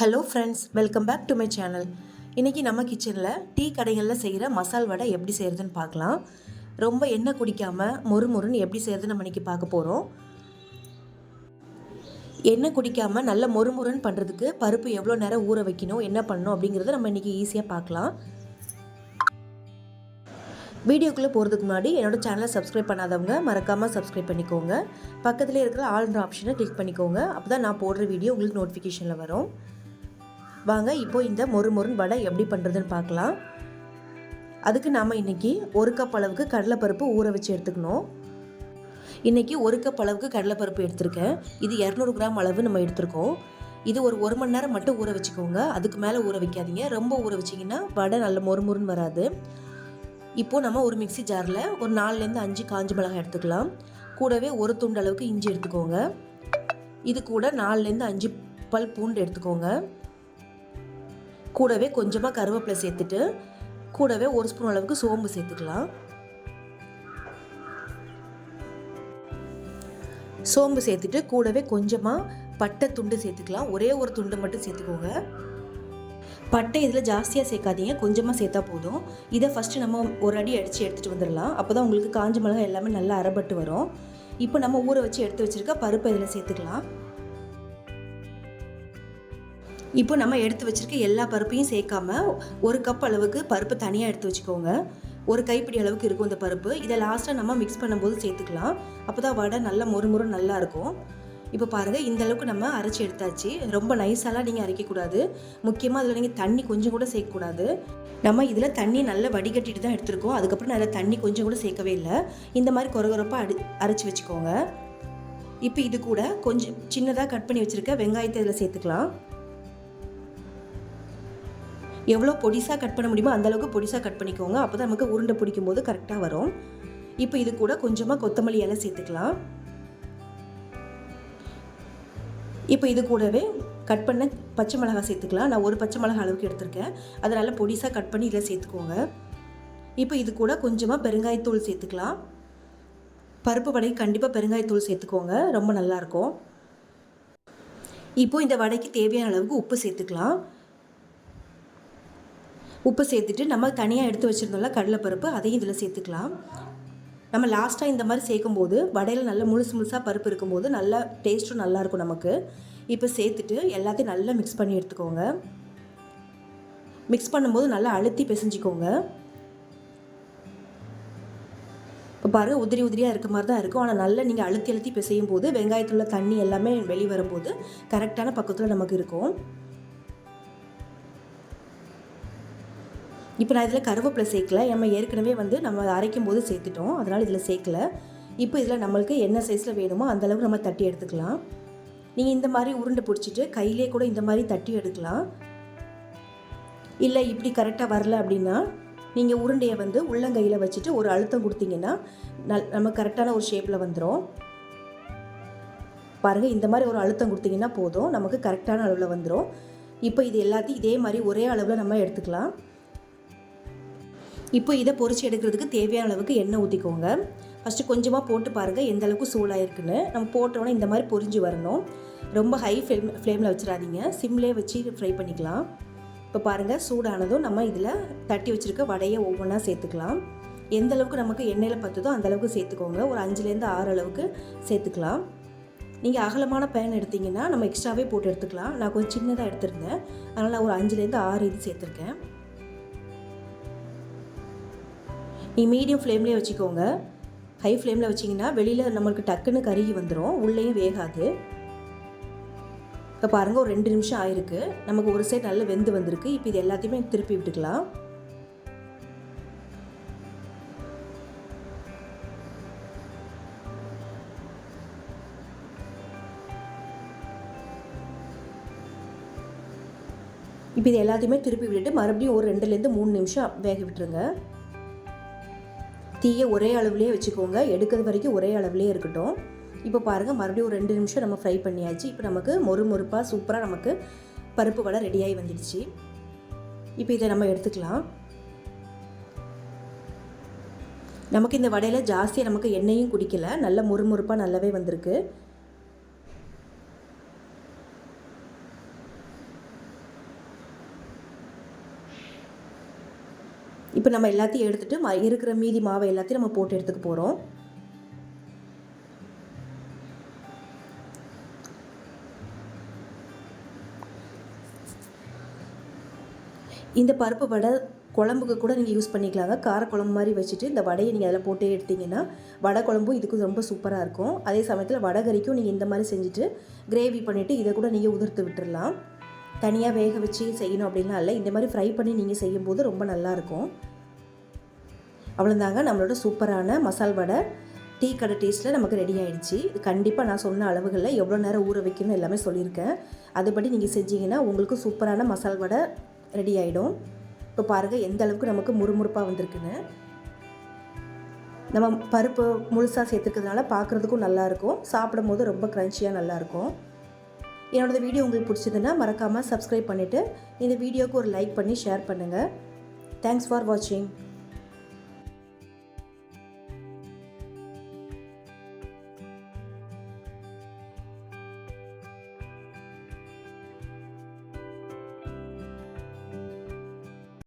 Hello friends welcome back to my channel இன்றைக்கி நம்ம கிச்சனில் டீ கடைகளில் செய்கிற மசால் வடை எப்படி செய்கிறதுன்னு பார்க்கலாம். ரொம்ப எண்ணெய் குடிக்காமல் மொறுமொறுன்னு எப்படி செய்கிறதுன்னு நம்ம இன்றைக்கி பார்க்க போகிறோம் எண்ணெய் குடிக்காமல் நல்ல மொறுமொறுன்னு பண்ணுறதுக்கு பருப்பு எவ்வளோ நேரம் ஊற வைக்கணும் என்ன பண்ணணும் அப்படிங்கிறத நம்ம இன்றைக்கி ஈஸியாக பார்க்கலாம். வீடியோக்குள்ளே போகிறதுக்கு முன்னாடி என்னோடய சேனலை சப்ஸ்கிரைப் பண்ணாதவங்க மறக்காமல் சப்ஸ்கிரைப் பண்ணிக்கோங்க. பக்கத்தில் இருக்கிற ஆல்ன்ற ஆப்ஷனை கிளிக் பண்ணிக்கோங்க. அப்போ தான் நான் போடுற வீடியோ உங்களுக்கு நோட்டிஃபிகேஷனில் வரும். வாங்க இப்போ இந்த மொறு மொறுன்னு வடை எப்படி பண்ணுறதுன்னு பார்க்கலாம். அதுக்கு நாம் இன்றைக்கி ஒரு கப் அளவுக்கு கடலைப்பருப்பு ஊற வச்சு எடுத்துக்கணும். இன்றைக்கி ஒரு கப் அளவுக்கு கடலைப்பருப்பு எடுத்திருக்கேன். இது இரநூறு கிராம் அளவு நம்ம எடுத்திருக்கோம். இது ஒரு ஒரு மணி நேரம் மட்டும் ஊற வச்சுக்கோங்க. அதுக்கு மேலே ஊற வைக்காதீங்க. ரொம்ப ஊற வச்சிங்கன்னா வடை நல்ல மொறு மொறுன்னு வராது. இப்போது நம்ம ஒரு மிக்சி ஜாரில் ஒரு நாலுலேருந்து அஞ்சு காஞ்ச மிளகாய் எடுத்துக்கலாம். கூடவே ஒரு துண்டு அளவுக்கு இஞ்சி எடுத்துக்கோங்க. இது கூட நாலுலேருந்து அஞ்சு பல் பூண்டு எடுத்துக்கோங்க. கூடவே கொஞ்சமாக கருவேப்பிலை சேர்த்துட்டு கூடவே ஒரு ஸ்பூன் அளவுக்கு சோம்பு சேர்த்துக்கலாம். சோம்பு சேர்த்துட்டு கூடவே கொஞ்சமாக பட்டை துண்டு சேர்த்துக்கலாம். ஒரே ஒரு துண்டு மட்டும் சேர்த்துக்கோங்க. பட்டை இதில் ஜாஸ்தியாக சேர்க்காதீங்க. கொஞ்சமாக சேர்த்தா போதும். இதை ஃபஸ்ட்டு நம்ம ஒரு அடி அடித்து எடுத்துகிட்டு வந்துடலாம். அப்போ தான் உங்களுக்கு காஞ்ச மிளகாய் எல்லாமே நல்லா அரைப்பட்டு வரும். இப்போ நம்ம ஊற வச்சு எடுத்து வச்சுருக்க பருப்பை இதில் சேர்த்துக்கலாம். இப்போ நம்ம எடுத்து வச்சுருக்க எல்லா பருப்பையும் சேர்க்காம ஒரு கப் அளவுக்கு பருப்பு தனியாக எடுத்து வச்சுக்கோங்க. ஒரு கைப்பிடி அளவுக்கு இருக்கும் இந்த பருப்பு. இதை லாஸ்ட்டாக நம்ம மிக்ஸ் பண்ணும்போது சேர்த்துக்கலாம். அப்போ தான் வடை நல்லா மொறு மொறு நல்லா இருக்கும். இப்போ பாருங்கள் இந்த அளவுக்கு நம்ம அரைச்சி எடுத்தாச்சு. ரொம்ப நைஸாலாம் நீங்கள் அரைக்கக்கூடாது முக்கியமாக அதில் நீங்கள் தண்ணி கொஞ்சம் கூட சேர்க்கக்கூடாது நம்ம இதில் தண்ணி நல்லா வடிகட்டிட்டு தான் எடுத்துருக்கோம். அதுக்கப்புறம் நல்லா தண்ணி கொஞ்சம் கூட சேர்க்கவே இல்லை. இந்த மாதிரி குறகுறப்பாக அடி அரைச்சி வச்சுக்கோங்க. இப்போ இது கூட கொஞ்சம் சின்னதாக கட் பண்ணி வச்சுருக்க வெங்காயத்தை இதில் சேர்த்துக்கலாம். எவ்வளோ பொடிசாக கட் பண்ண முடியுமோ அந்தளவுக்கு பொடிசாக கட் பண்ணிக்கோங்க. அப்போ தான் நமக்கு உருண்டை பிடிக்கும் போது கரெக்டாக வரும். இப்போ இது கூட கொஞ்சமாக கொத்தமல்லி இலை சேர்த்துக்கலாம். இப்போ இது கூடவே கட் பண்ண பச்சை மிளகாய் சேர்த்துக்கலாம். நான் ஒரு பச்சை மிளகாய் அளவுக்கு எடுத்திருக்கேன். அதனால் பொடிசாக கட் பண்ணி இதில் சேர்த்துக்கோங்க. இப்போ இது கூட கொஞ்சமாக பெருங்காயத்தூள் சேர்த்துக்கலாம். பருப்பு வடைக்கு கண்டிப்பாக பெருங்காயத்தூள் சேர்த்துக்கோங்க. ரொம்ப நல்லாயிருக்கும் இப்போது இந்த வடைக்கு தேவையான அளவுக்கு உப்பு சேர்த்துக்கலாம். உப்பு சேர்த்துட்டு நம்ம தனியாக எடுத்து வச்சுருந்தோம்ல கடலைப்பருப்பு அதையும் இதில் சேர்த்துக்கலாம். நம்ம லாஸ்ட்டாக இந்த மாதிரி சேர்க்கும்போது வடையில் நல்லா முழுசு முழுசாக பருப்பு இருக்கும்போது நல்லா டேஸ்ட்டும் நல்லாயிருக்கும் நமக்கு. இப்போ சேர்த்துட்டு எல்லாத்தையும் நல்லா மிக்ஸ் பண்ணி எடுத்துக்கோங்க. மிக்ஸ் பண்ணும்போது நல்லா அழுத்தி பிசைஞ்சிக்கோங்க. இப்போ பாருங்கள் உதிரி உதிரியாக இருக்க மாதிரி தான் இருக்கும். ஆனால் நல்லா நீங்கள் அழுத்தி அழுத்தி பிசையும் போது வெங்காயத்துள்ள தண்ணி எல்லாமே வெளியே வரும்போது கரெக்டான பக்கத்தில் நமக்கு இருக்கும். இப்போ நான் இதில் கருவேப்பிலை சேர்க்கல. நம்ம ஏற்கனவே வந்து நம்ம அரைக்கும் போது சேர்த்துட்டோம். அதனால் இதில் சேர்க்கல. இப்போ இதில் நம்மளுக்கு என்ன சைஸில் வேணுமோ அந்தளவுக்கு நம்ம தட்டி எடுத்துக்கலாம். நீங்கள் இந்த மாதிரி உருண்டை பிடிச்சிட்டு கையிலே கூட இந்த மாதிரி தட்டி எடுக்கலாம். இல்லை இப்படி கரெக்டாக வரல அப்படின்னா நீங்கள் உருண்டையை வந்து உள்ளங்கையில் வச்சுட்டு ஒரு அழுத்தம் கொடுத்தீங்கன்னா நல் நம்ம கரெக்டான ஒரு ஷேப்பில் வந்துடும் பாருங்கள் இந்த மாதிரி ஒரு அழுத்தம் கொடுத்தீங்கன்னா போதும். நமக்கு கரெக்டான அளவில் வந்துடும் இப்போ இது எல்லாத்தையும் இதே மாதிரி ஒரே அளவில் நம்ம எடுத்துக்கலாம். இப்போ இதை பொறிச்சு எடுக்கிறதுக்கு தேவையான அளவுக்கு எண்ணெய் ஊற்றிக்கோங்க ஃபஸ்ட்டு கொஞ்சமாக போட்டு பாருங்கள் எந்த அளவுக்கு சூடாயிருக்குன்னு. நம்ம போட்டோன்னே இந்த மாதிரி பொரிஞ்சு வரணும். ரொம்ப ஹை ஃப்ளேம் ஃப்ளேமில் வச்சிடாதீங்க. சிம்லேயே வச்சு ஃப்ரை பண்ணிக்கலாம். இப்போ பாருங்கள் சூடானதும் நம்ம இதில் தட்டி வச்சுருக்க வடையை ஒவ்வொன்றா சேர்த்துக்கலாம். எந்த அளவுக்கு நமக்கு எண்ணெயில் பத்துதோ அந்த அளவுக்கு சேர்த்துக்கோங்க. ஒரு அஞ்சுலேருந்து ஆறு அளவுக்கு சேர்த்துக்கலாம். நீங்கள் அகலமான பேன் எடுத்திங்கன்னா நம்ம எக்ஸ்ட்ராவே போட்டு எடுத்துக்கலாம். நான் கொஞ்சம் சின்னதாக எடுத்திருந்தேன். அதனால் நான் ஒரு அஞ்சுலேருந்து ஆறு இது சேர்த்துருக்கேன். நீ மீடியம் ஃப்ளேம்லேயே வச்சுக்கோங்க. ஹை ஃப்ளேமில் வச்சிங்கன்னா வெளியில் நம்மளுக்கு டக்குன்னு கருகி வந்துடும் உள்ளேயும் வேகாது. இப்போ பாருங்கள் ஒரு ரெண்டு நிமிஷம் ஆயிருக்கு. நமக்கு ஒரு சைடு நல்லா வெந்து வந்திருக்கு. இப்போ இது எல்லாத்தையுமே திருப்பி விட்டுக்கலாம். இப்போ இது எல்லாத்தையுமே திருப்பி விட்டுட்டு மறுபடியும் ஒரு ரெண்டுலேருந்து மூணு நிமிஷம் வேக விட்டுருங்க. தீயை ஒரே அளவுலேயே வச்சுக்கோங்க. எடுக்கிறது வரைக்கும் ஒரே அளவுலேயே இருக்கட்டும். இப்போ பாருங்கள் மறுபடியும் ஒரு ரெண்டு நிமிஷம் நம்ம ஃப்ரை பண்ணியாச்சு. இப்போ நமக்கு மொறு மொறுப்பாக சூப்பராக நமக்கு பருப்பு வடை ரெடியாகி வந்துடுச்சு. இப்போ இதை நம்ம எடுத்துக்கலாம். நமக்கு இந்த வடையில் ஜாஸ்தியாக நமக்கு எண்ணெயும் குடிக்கல. நல்ல முறுமுறுப்பாக நல்லாவே வந்திருக்கு. இப்போ நம்ம எல்லாத்தையும் எடுத்துகிட்டு ம இருக்கிற மீதி மாவை எல்லாத்தையும் நம்ம போட்டு எடுத்துக்க போகிறோம் இந்த பருப்பு வடை குழம்புக்கு கூட நீங்கள் யூஸ் பண்ணிக்கலாங்க. கார குழம்பு மாதிரி வச்சுட்டு இந்த வடையை நீங்கள் அதில் போட்டு எடுத்தீங்கன்னா வடை குழம்பும் இதுக்கு ரொம்ப சூப்பராக இருக்கும். அதே சமயத்தில் வடகறிக்கும் நீங்கள் இந்த மாதிரி செஞ்சுட்டு கிரேவி பண்ணிவிட்டு இதை கூட நீங்கள் உதிர்த்து விட்டுடலாம் தனியாக வேக வச்சு செய்யணும் அப்படின்லாம் இல்லை இந்த மாதிரி ஃப்ரை பண்ணி நீங்கள் செய்யும்போது ரொம்ப நல்லாயிருக்கும் அவ்வளோதாங்க நம்மளோட சூப்பரான மசால் வடை. டீ கடை டேஸ்ட்டில் நமக்கு ரெடி ஆயிடுச்சு. கண்டிப்பாக நான் சொன்ன அளவுகளில் எவ்வளோ நேரம் ஊற வைக்கணும் எல்லாமே சொல்லியிருக்கேன். அதுபடி நீங்கள் செஞ்சீங்கன்னா உங்களுக்கு சூப்பரான மசால் வடை ரெடி ஆகிடும் இப்போ பாருங்கள் எந்த அளவுக்கு நமக்கு முறுமுறுப்பாக வந்திருக்குன்னு. நம்ம பருப்பு முழுசாக சேர்த்துக்கிறதுனால பார்க்குறதுக்கும் நல்லாயிருக்கும் சாப்பிடும் போது ரொம்ப க்ரன்ச்சியாக நல்லாயிருக்கும் என்னோட வீடியோ உங்களுக்கு பிடிச்சதுன்னா மறக்காமல் சப்ஸ்கிரைப் பண்ணிவிட்டு இந்த வீடியோவுக்கு ஒரு லைக் பண்ணி ஷேர் பண்ணுங்கள் தேங்க்ஸ் ஃபார் வாட்சிங்